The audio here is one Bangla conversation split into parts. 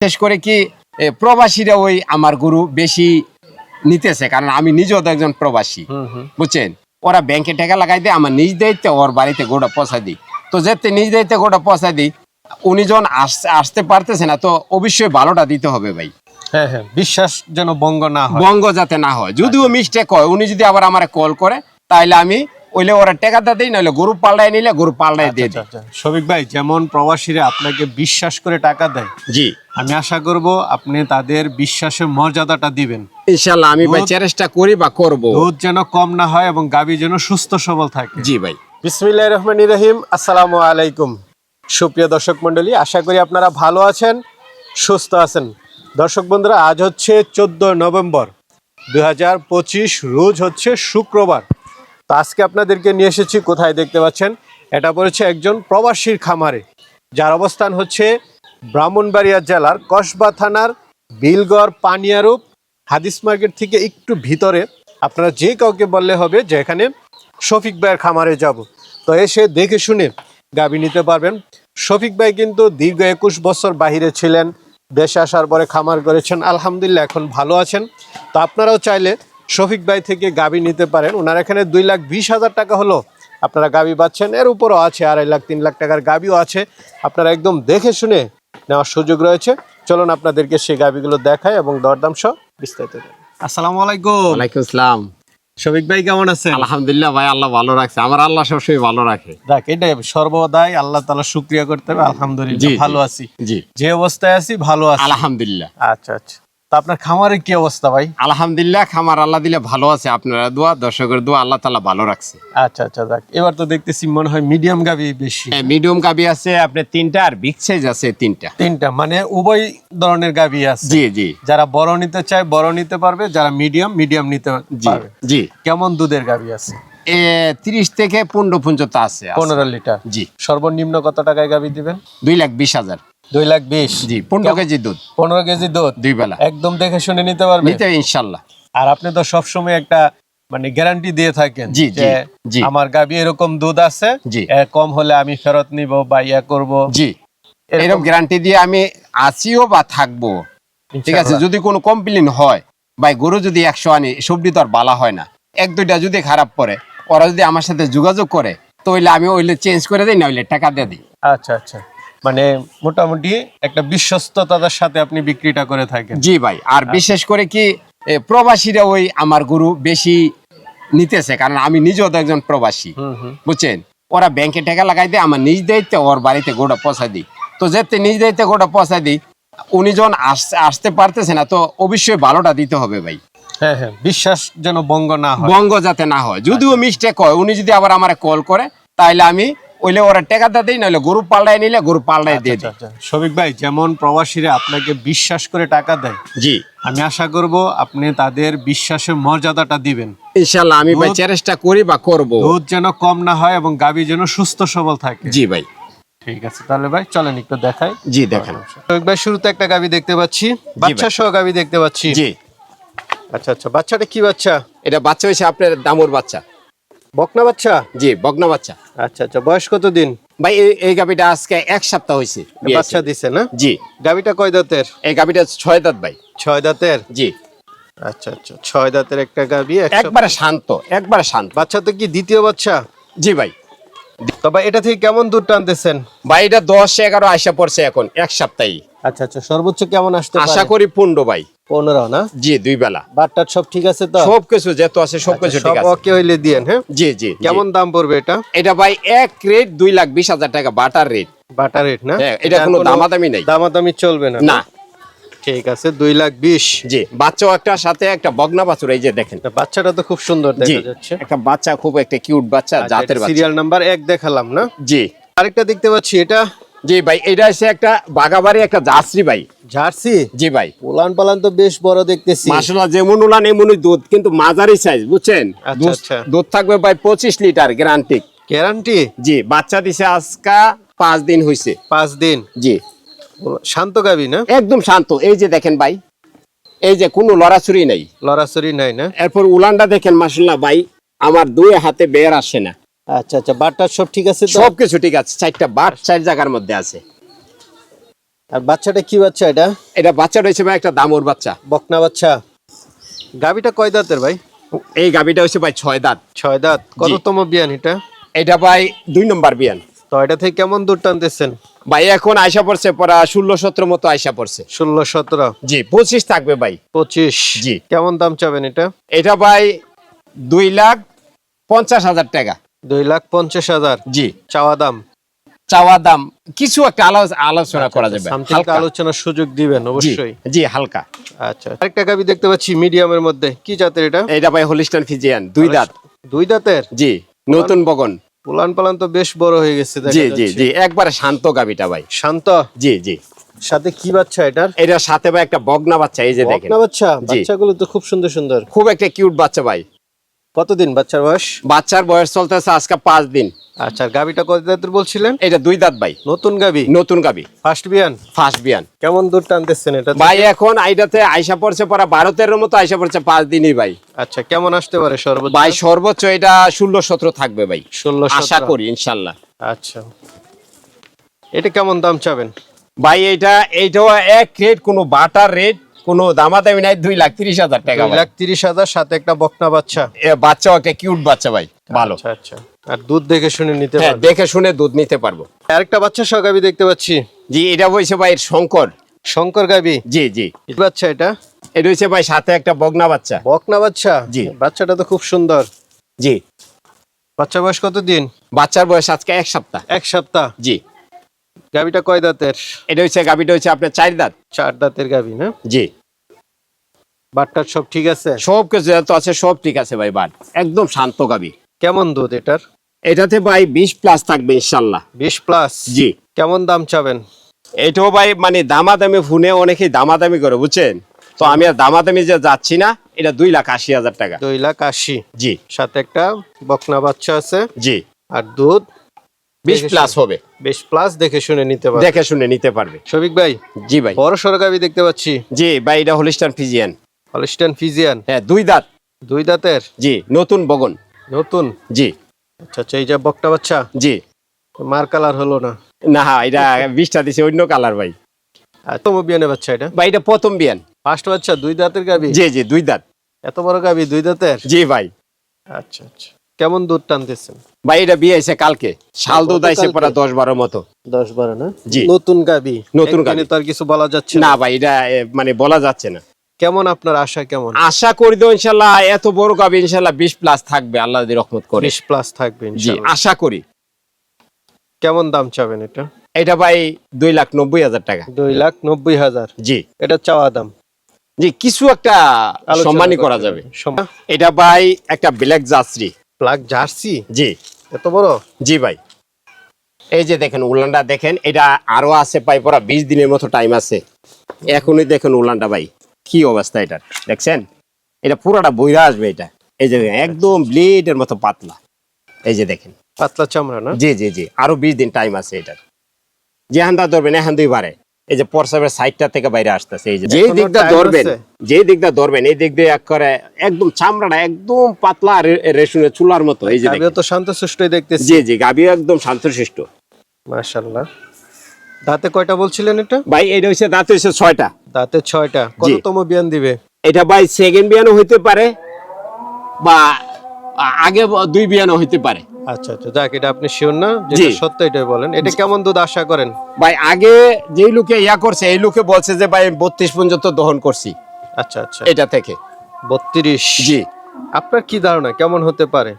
বিশেষ করে কি প্রবাসীরা ওই আমার গরু বেশি নিতেছে কারণ আমি নিজেও তো একজন প্রবাসী বুঝছেন? ওরা ব্যাংকে টাকা লাগাই দেয় আমার নিজ দায়িত্বে ওর বাড়িতে গোটা পয়সা দিই। তো যেতে নিজ দায়িত্বে গোটা পয়সা দিই উনি যখন আসতে আসতে পারতেছে না তো অবশ্যই ভালোটা দিতে হবে ভাই। হ্যাঁ হ্যাঁ বিশ্বাস যেন ভঙ্গ না হয়। বঙ্গ যাতে না হয় যদিও মিস্টেক হয় উনি যদি আবার আমার কল করে তাহলে আমি ওইলে ওরা টাকাটা দিই নাহলে গরু পাল্টায় নিলে গরু পাল্টায় দিয়ে আচ্ছা, দিই আচ্ছা। শফিক ভাই যেমন প্রবাসীরা আপনাকে বিশ্বাস করে টাকা দেয় জি। আমি আশা করব আপনি তাদের বিশ্বাসের মর্যাদাটা দিবেন। ইনশাআল্লাহ আমি ভাই চেষ্টা করি বা করব। দুধ যেন কম না হয় এবং গাবি যেন সুস্থ সবল থাকে। জি ভাই। বিসমিল্লাহ রহমান রহিম আসসালামু আলাইকুম। সুপ্রিয় দর্শক মণ্ডলী আশা করি আপনারা ভালো আছেন সুস্থ আছেন। দর্শক বন্ধুরা আজ হচ্ছে চোদ্দ নভেম্বর। দুই হাজার পঁচিশ রোজ হচ্ছে শুক্রবার। তো আজকে আপনাদেরকে নিয়ে এসেছি, কোথায় দেখতে পাচ্ছেন? এটা পড়েছে একজন প্রবাসীর খামারে, যার অবস্থান হচ্ছে ব্রাহ্মণবাড়িয়া জেলার কসবা থানার বিলগড় পানিয়ারূপ, হাদিস মার্কেট থেকে একটু ভিতরে। আপনারা যে কাউকে বললে হবে যে এখানে শফিক ভাইয়ের খামারে যাব। তো এসে দেখে শুনে গাবি নিতে পারবেন। শফিক ভাই কিন্তু দীর্ঘ একুশ বছর বাহিরে ছিলেন, দেশে আসার পরে খামার করেছেন, আলহামদুলিল্লাহ এখন ভালো আছেন। তো আপনারাও চাইলে শফিক ভাই থেকে গাবি নিতে পারেন। ওনার এখানে দুই লাখ বিশ হাজার টাকা হলো। আপনারা গাবি পাচ্ছেন। এর উপরও আছে আড়াই লাখ তিন লাখ টাকার গাবিও আছে। আপনারা একদম দেখে শুনে নেওয়ার সুযোগ রয়েছে। চলুন আপনাদেরকে সেই গাবিগুলো দেখায় এবং দরদাম সহ বিস্তারিত আসসালামু আলাইকুম। ওয়ালাইকুম আসসালাম। শফিক ভাই কেমন আছেন? আলহামদুলিল্লাহ ভাই আল্লাহ ভালো রাখছে। আমার আল্লাহ সবসময় ভালো রাখে। দেখ এটাই সর্বদাই আল্লাহ তালা শুক্রিয়া করতে হবে। আলহামদুলিল্লাহ ভালো আছি। জি। যে অবস্থায় আছি ভালো আছি। আলহামদুলিল্লাহ। আচ্ছা আচ্ছা। তা আপনার খামারের কি অবস্থা ভাই? আলহামদুলিল্লাহ খামার আল্লাহ দিলে ভালো আছে। আপনারা দোয়া দর্শকের দোয়া আল্লাহ তালা ভালো রাখছে। আচ্ছা আচ্ছা দেখ এবার তো দেখতেছি মনে হয় মিডিয়াম গাবি বেশি। হ্যাঁ মিডিয়াম কাবি আছে আপনার তিনটা আর বিগ সাইজ আছে তিনটা। তিনটা মানে উভয় ধরনের গাবি আছে। জি জি। যারা বড় নিতে চায় বড় নিতে পারবে যারা মিডিয়াম মিডিয়াম নিতে জি পারবে। জি। কেমন দুধের গাবি আছে? এ তিরিশ থেকে পনেরো পর্যন্ত আছে আছে। পনেরো লিটার। জি। সর্বনিম্ন কত টাকায় গাবি দিবেন? দুই লাখ বিশ হাজার। দুই লাখ বিশ। জি পনেরো কেজি দুধ। পনেরো কেজি দুধ। দুই বেলা। একদম দেখে শুনে নিতে পারবে। নিতে ইনশাল্লাহ। আর আপনি তো সবসময় একটা মানে গ্যারান্টি দিয়ে থাকেন জি, জি, আমার গাবি এরকম দুধ আছে জি। কম হলে আমি ফেরত নিব বা ইয়া করব। জি। এরকম। গ্যারান্টি দিয়ে আমি আছিও বা থাকব। ঠিক আছে যদি কোনো কমপ্লেন হয় বা গরু যদি একশো আনি সবজি তো আর বালা হয় না। এক দুইটা যদি খারাপ পড়ে ওরা যদি আমার সাথে যোগাযোগ করে তো ওইলে আমি ওইলে চেঞ্জ করে দিই না ওইলে টাকা দিয়ে দিই। আচ্ছা আচ্ছা। মানে মোটামুটি একটা বিশ্বস্ততার সাথে আপনি বিক্রিটা করে থাকেন। জি ভাই আর বিশেষ করে কি প্রবাসীরা ওই আমার গরু বেশি নিতেছে কারণ আমি নিজেও তো একজন প্রবাসী বুঝছেন? ওরা ব্যাংকে টাকা লাগাই দেয় আমার নিজ দায়িত্বে ওর বাড়িতে গোটা পয়সা দিই। তো যেতে নিজ দায়িত্বে গোটা পয়সা দিই উনি যখন আসতে আসতে পারতেছে না তো অবশ্যই ভালোটা দিতে হবে ভাই। হ্যাঁ হ্যাঁ বিশ্বাস যেন ভঙ্গ না হয়। বঙ্গ যাতে না হয় যদিও মিস্টেক হয় উনি যদি আবার আমার কল করে তাহলে আমি ওইলে ওরা দিই নাহলে গরু পাল্টায় নিলে গরু পাল্টায় দিয়ে আচ্ছা, দিই আচ্ছা। শফিক ভাই যেমন প্রবাসীরা আপনাকে বিশ্বাস করে টাকা দেয় জি। আমি আশা করব আপনি তাদের বিশ্বাসের মর্যাদাটা দিবেন। আমি ভাই চেষ্টা করি বা করব। দুধ যেন কম না হয় এবং গাবি যেন সুস্থ সবল থাকে। জি ভাই। ঠিক আছে তাহলে ভাই চলেন একটু দেখাই। জি দেখেন। শফিক ভাই শুরুতে একটা গাবি দেখতে পাচ্ছি। বাচ্চা সহ গাবি দেখতে পাচ্ছি। জি। আচ্ছা আচ্ছা বাচ্চাটা কি বাচ্চা? এটা বাচ্চা হয়েছে আপনার দামুর বাচ্চা। বকনা বাচ্চা? জি বগনা বাচ্চা। আচ্ছা আচ্ছা বয়স কত দিন? ভাই এই গাবিটা আজকে এক সপ্তাহ হয়েছে বাচ্চা দিছে না? জি। গাবিটা কয় দাঁতের? এই গাবিটা ছয় দাঁত ভাই। ছয় দাঁতের? জি। আচ্ছা আচ্ছা ছয় দাঁতের একটা গাবি একবারে শান্ত একবারে শান্ত। বাচ্চা তো কি দ্বিতীয় বাচ্চা? জি ভাই। তবে এটা থেকে কেমন দুধ টানতেছেন? ভাই এটা দশ এগারো আইসা পড়ছে এখন এক সপ্তাহে আচ্ছা আচ্ছা সর্বোচ্চ কেমন আসতে আশা করি পনেরো ভাই। পনেরো না? জি দুই বেলা। বাটটার সব ঠিক আছে তো? সব কিছু যেত আছে সব আচ্ছা, কিছু ঠিক আছে। ওকে হইলে দিয়েন হ্যাঁ? জি জি কেমন দাম পড়বে এটা? এটা ভাই এক রেট দুই লাখ বিশ হাজার টাকা বাটার রেট। বাটার রেট না? হ্যাঁ, এটা কোনো দামাদামি নেই। দামাদামি চলবে না না। ঠিক আছে দুই লাখ বিশ। জি বাচ্চাও একটা সাথে একটা বগনা বাছুর এই যে দেখেন। বাচ্চাটা তো খুব সুন্দর দেখা যাচ্ছে। একটা বাচ্চা খুব একটা কিউট বাচ্চা জাতের সিরিয়াল নাম্বার এক দেখালাম না? জি। আরেকটা দেখতে পাচ্ছি এটা জি ভাই এটা হচ্ছে একটা বাগাবাড়ি একটা জার্সি ভাই। জার্সি? জি ভাই। উলান পালান তো বেশ বড় দেখতেছি। মাসাল্লাহ যেমন উলান এমনই দুধ কিন্তু মাঝারি সাইজ বুঝছেন? আচ্ছা, দুধ- আচ্ছা। থাকবে ভাই পঁচিশ লিটার গ্যারান্টি গ্যারান্টি জি বাচ্চা দিছে আজকা পাঁচ দিন হয়েছে পাঁচ দিন? জি। শান্ত গাবি না? একদম শান্ত। এই যে দেখেন ভাই এই যে কোনো লড়াছড়ি নেই। লড়াচড়ি নাই না? এরপর উলানটা দেখেন মাসাল্লাহ ভাই আমার দুই হাতে বের আসে না। আচ্ছা আচ্ছা বাটটার সব ঠিক আছে তো? সবকিছু ঠিক আছে চারটা বাট চার জায়গার মধ্যে আছে। আর বাচ্চাটা কি বাচ্চা এটা? এটা বাচ্চা রয়েছে ভাই একটা দামর বাচ্চা। বকনা বাচ্চা। গাবিটা কয় দাঁতের ভাই? এই গাবিটা হচ্ছে ভাই ছয় দাঁত। ছয় দাঁত। কততম বিয়ান এটা? এটা ভাই দুই নম্বর বিয়ান। তো এটা থেকে কেমন দূর টানতেছেন? ভাই এখন আয়সা পড়ছে পড়া ষোলো সতেরো মতো আয়সা পড়ছে। ষোলো সতেরো। জি পঁচিশ থাকবে ভাই। পঁচিশ। জি। কেমন দাম চাবেন এটা? এটা ভাই দুই লাখ পঞ্চাশ হাজার টাকা। দুই লাখ পঞ্চাশ হাজার। জি। চাওয়া দাম। চাওয়া দাম। কিছু একটা আলো- আলোচনা করা যাবে। হালকা। আলোচনার সুযোগ দিবেন অবশ্যই। জি হালকা। আচ্ছা আরেকটা গাবি দেখতে পাচ্ছি মিডিয়ামের মধ্যে। কি জাতের এটা? এটা ভাই হোলিস্টান ফিজিয়ান দুই দাঁত। দুই দাঁতের? জি নতুন বগন। পুলান পালান তো বেশ বড় হয়ে গেছে জি জি জি একবারে শান্ত গাবিটা ভাই। শান্ত? জি জি। সাথে কি বাচ্চা এটার? এটা সাথে ভাই একটা বগনা বাচ্চা এই যে দেখেন। বকনা বাচ্চা বাচ্চাগুলো তো খুব সুন্দর সুন্দর। খুব একটা কিউট বাচ্চা ভাই। কতদিন বাচ্চার বয়স? বাচ্চার বয়স চলতেছে আজকে পাঁচ দিন। আচ্ছা গাবিটা কত দাঁতের বলছিলেন? এটা দুই দাঁত ভাই। নতুন গাবি নতুন গাবি ফার্স্ট বিয়ান? ফার্স্ট বিয়ান। কেমন দূর টানতেছেন এটা? ভাই এখন আইটাতে আইসা পড়ছে পড়া বারো তেরো মতো আইসা পড়ছে পাঁচ দিনই ভাই। আচ্ছা কেমন আসতে পারে সর্বোচ্চ? ভাই সর্বোচ্চ এটা ষোলো সতেরো থাকবে ভাই। ষোলো আশা। করি ইনশাল্লাহ। আচ্ছা। এটা কেমন দাম চাবেন? ভাই এটা এইটাও এক রেট কোনো বাটার রেট কোনো দামাদামি নাই দুই লাখ তিরিশ হাজার টাকা দুই লাখ তিরিশ হাজার সাথে একটা বকনা বাচ্চা। বাচ্চা একটা কিউট বাচ্চা ভাই ভালো। আচ্ছা আচ্ছা। আর দুধ দেখে শুনে নিতে হ্যাঁ দেখে শুনে দুধ নিতে পারব। আরেকটা বাচ্চা সহ গাবি দেখতে পাচ্ছি। জি এটা হয়েছে ভাই শঙ্কর। শঙ্কর গাবি? জি জি। বাচ্চা এটা? এটা হচ্ছে ভাই সাথে একটা বগনা বাচ্চা। বকনা বাচ্চা? জি। বাচ্চাটা তো খুব সুন্দর। জি। বাচ্চা বয়স কত দিন বাচ্চার বয়স আজকে এক সপ্তাহ। এক সপ্তাহ? জি। গাবিটা কয় দাঁতের? এটা হচ্ছে গাবিটা হচ্ছে আপনার চার দাঁত। চার দাঁতের গাবি না? জি। বাটটার সব ঠিক আছে? সব কিছু যত আছে সব ঠিক আছে ভাই বাট একদম শান্ত গাবি। কেমন দুধ এটার? এটাতে ভাই বিশ প্লাস থাকবে ইনশাল্লাহ বিশ প্লাস জি। কেমন দাম চাবেন? এটাও ভাই মানে দামাদামি ফোনে অনেকেই দামাদামি করে বুঝছেন? তো আমি আর দামাদামি যে যাচ্ছি না এটা দুই লাখ আশি হাজার টাকা। দুই লাখ আশি। জি। সাথে একটা বকনা বাচ্চা আছে। জি। আর দুধ? বিশ প্লাস হবে। বেশ প্লাস দেখে শুনে নিতে পারবে। দেখে শুনে নিতে পারবে। শফিক ভাই জি ভাই। বড় গাবি দেখতে পাচ্ছি। জি ভাই এটা হোলিস্টান ফিজিয়ান হলিস্টান ফিজিয়ান? হ্যাঁ দুই দাঁত। দুই দাঁতের? জি নতুন বগন। নতুন? জি। আচ্ছা আচ্ছা এই যে বকটা বাচ্চা? জি। মার কালার হলো না? না এটা বিশটা দিছে অন্য কালার ভাই। তোমার বিয়ানে বাচ্চা এটা? ভাই এটা প্রথম বিয়ান। ফার্স্ট বাচ্চা দুই দাঁতের গাবি? জি জি দুই দাঁত। এত বড় গাবি দুই দাঁতের? জি ভাই। আচ্ছা আচ্ছা। কেমন দুধ টানতেছেন? ভাই এটা বিয়ে হয়েছে কালকে। শাল দুধ আইছে? পড়া দশ বারো মতো। দশ বারো না? জি। নতুন গাবি। নতুন গাভী। তো আর কিছু বলা যাচ্ছে না। ভাই এটা মানে বলা যাচ্ছে না। কেমন আপনার আশা কেমন? আশা করি তো ইনশাল্লাহ এত বড় গাবি ইনশাল্লাহ বিশ প্লাস থাকবে আল্লাহ যদি রহমত করে। বিশ প্লাস থাকবে জি আশা করি। কেমন দাম চাবেন এটা? এটা ভাই দুই লাখ নব্বই হাজার টাকা। দুই লাখ নব্বই হাজার। জি। এটা চাওয়া দাম। জি কিছু একটা সম্মানই করা যাবে। এটা ভাই একটা ব্ল্যাক জার্সি। Black jersey? জি। এত বড়? জি ভাই। এই যে দেখেন উলানটা দেখেন এটা আরও আছে পাই পরা বিশ দিনের মতো টাইম আছে। এখনই দেখেন উলানটা ভাই। কি অবস্থা এটা? দেখছেন? এটা পুরোটা বইরা আসবে এটা। এই যে দেখেন, একদম ব্লেডের মতো পাতলা। এই যে দেখেন। পাতলা চামড়া না? জি জি জি। আরও বিশ দিন টাইম আছে এটার। যে হান্দা ধরবেন এখান দুই বারে এই যে পরসাবের সাইডটা থেকে বাইরে আসতেছে এই যে যে দিকটা ধরবেন আছে? যে দিকটা ধরবেন এই দিক দিয়ে এক করে একদম চামড়াটা একদম পাতলা রে- রেশনের চুলার মতো। এই যে গাবিও তো শান্ত সুষ্ঠুই দেখতেছি। জি জি গাবি একদম শান্তশিষ্ট। মাশাআল্লাহ। দাঁতে কয়টা বলছিলেন এটা? ভাই এটা হচ্ছে দাঁত হচ্ছে ছয়টা। দাঁতে ছয়টা। কততম বিয়ান দিবে? এটা ভাই সেকেন্ড বিয়ানও হইতে পারে বা আগে দুই বিয়ানও হইতে পারে। আচ্ছা আচ্ছা যাক এটা আপনি শিওর না? যেটা সত্য এটাই বলেন। এটা কেমন দুধ আশা করেন? ভাই আগে যেই লোকে ইয়া করছে এই লোকে বলছে যে ভাই বত্রিশ পর্যন্ত দহন করছি। আচ্ছা আচ্ছা। এটা থেকে। বত্রিশ। জি। আপনার কি ধারণা? কেমন হতে পারে?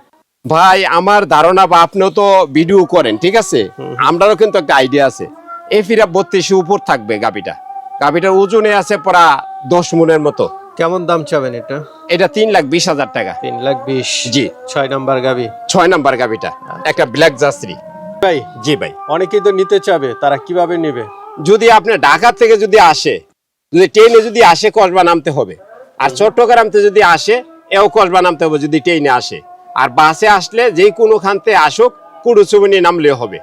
ভাই আমার ধারণা বা আপনিও তো ভিডিও করেন ঠিক আছে? আমরাও কিন্তু একটা আইডিয়া আছে। এই ফিরা বত্রিশে উপর থাকবে গাবিটা। গাবিটার ওজনে আছে প্রা দশ মনের মতো। কেমন দাম চাবেন এটা? এটা তিন লাখ বিশ হাজার টাকা। তিন লাখ বিশ। জি। ছয় নাম্বার গাবি ছয় নাম্বার গাবিটা একটা ব্ল্যাক জার্সি। ভাই জি ভাই। অনেকেই তো নিতে চাবে তারা কীভাবে নেবে? যদি আপনি ঢাকা থেকে যদি আসে যদি ট্রেনে যদি আসে কসবা নামতে হবে। আর চট্টগ্রাম থেকে যদি আসে এও কসবা নামতে হবে যদি ট্রেনে আসে। আর বাসে আসলে যে কোনো খানতে আসুক কুড়ুচুবনি নামলে হবে।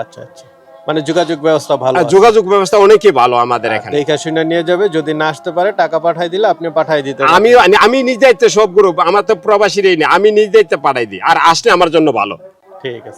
আচ্ছা আচ্ছা। মানে যোগাযোগ ব্যবস্থা ভালো যোগাযোগ ব্যবস্থা অনেকই ভালো আমাদের এখানে। দেখা শুনে নিয়ে যাবে যদি না আসতে পারে টাকা পাঠাই দিলে আপনি পাঠাই দিতে। আমি আমি নিজ দায়িত্বে সব গ্রুপ আমার তো প্রবাসীরই নেই আমি নিজ দায়িত্বে পাঠাই দিই আর আসলে আমার জন্য ভালো। ঠিক আছে।